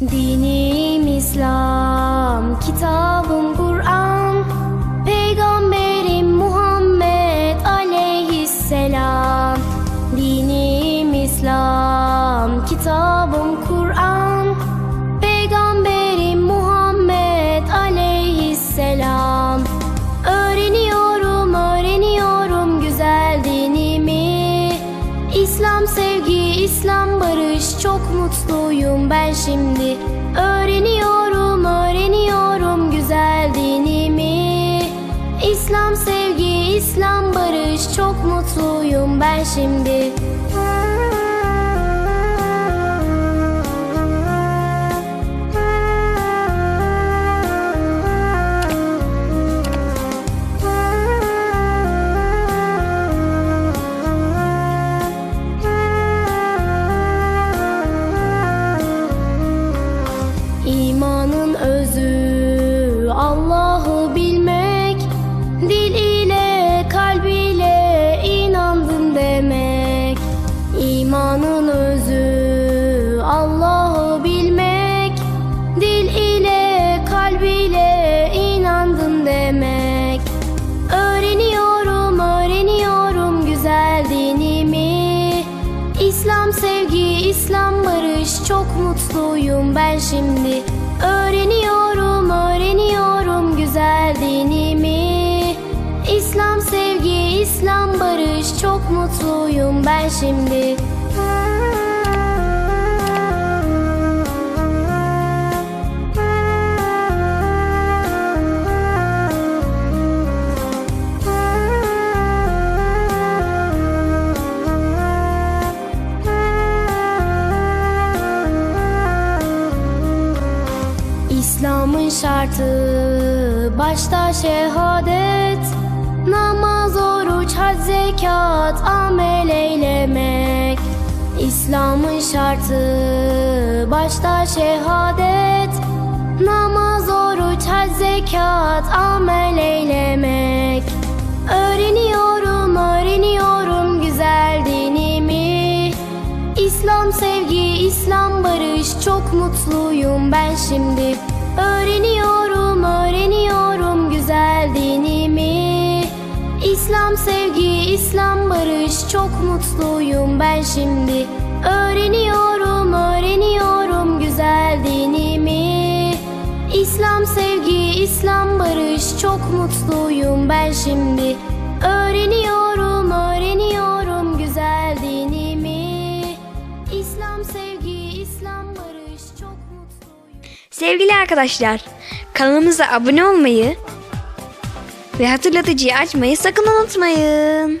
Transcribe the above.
Dinim İslam, kitabım Kur'an. Peygamberim Muhammed aleyhisselam. Dinim İslam, kitabım Kur'an. Peygamberim Muhammed aleyhisselam. Öğreniyorum, öğreniyorum güzel dinimi. İslam sevgi, İslam Çok mutluyum ben şimdi. Öğreniyorum, öğreniyorum güzel dinimi. İslam sevgi, İslam barış Çok mutluyum ben şimdi İmanın özü Allah'ı bilmek Dil ile kalb ile inandım demek. Öğreniyorum öğreniyorum güzel dinimi. İslam sevgi, İslam barış Çok mutluyum ben şimdi. Öğreniyorum, öğreniyorum güzel dinimi. İslam sevgi, İslam barış Çok mutluyum ben şimdi şartı. Başta şehadet Namaz, oruç, hac, zekat, amel eylemek. İslam'ın şartı. Başta şehadet Namaz, oruç, hac, zekat, amel eylemek. Öğreniyorum, öğreniyorum güzel dinimi. İslam sevgi, İslam barış Çok mutluyum ben şimdi Öğreniyorum, öğreniyorum güzel dinimi. İslam sevgi, İslam barış Çok mutluyum ben şimdi. Öğreniyorum, öğreniyorum güzel dinimi. İslam sevgi, İslam barış Çok mutluyum ben şimdi. Öğreniyorum, Sevgili arkadaşlar, kanalımıza abone olmayı ve hatırlatıcıyı açmayı sakın unutmayın.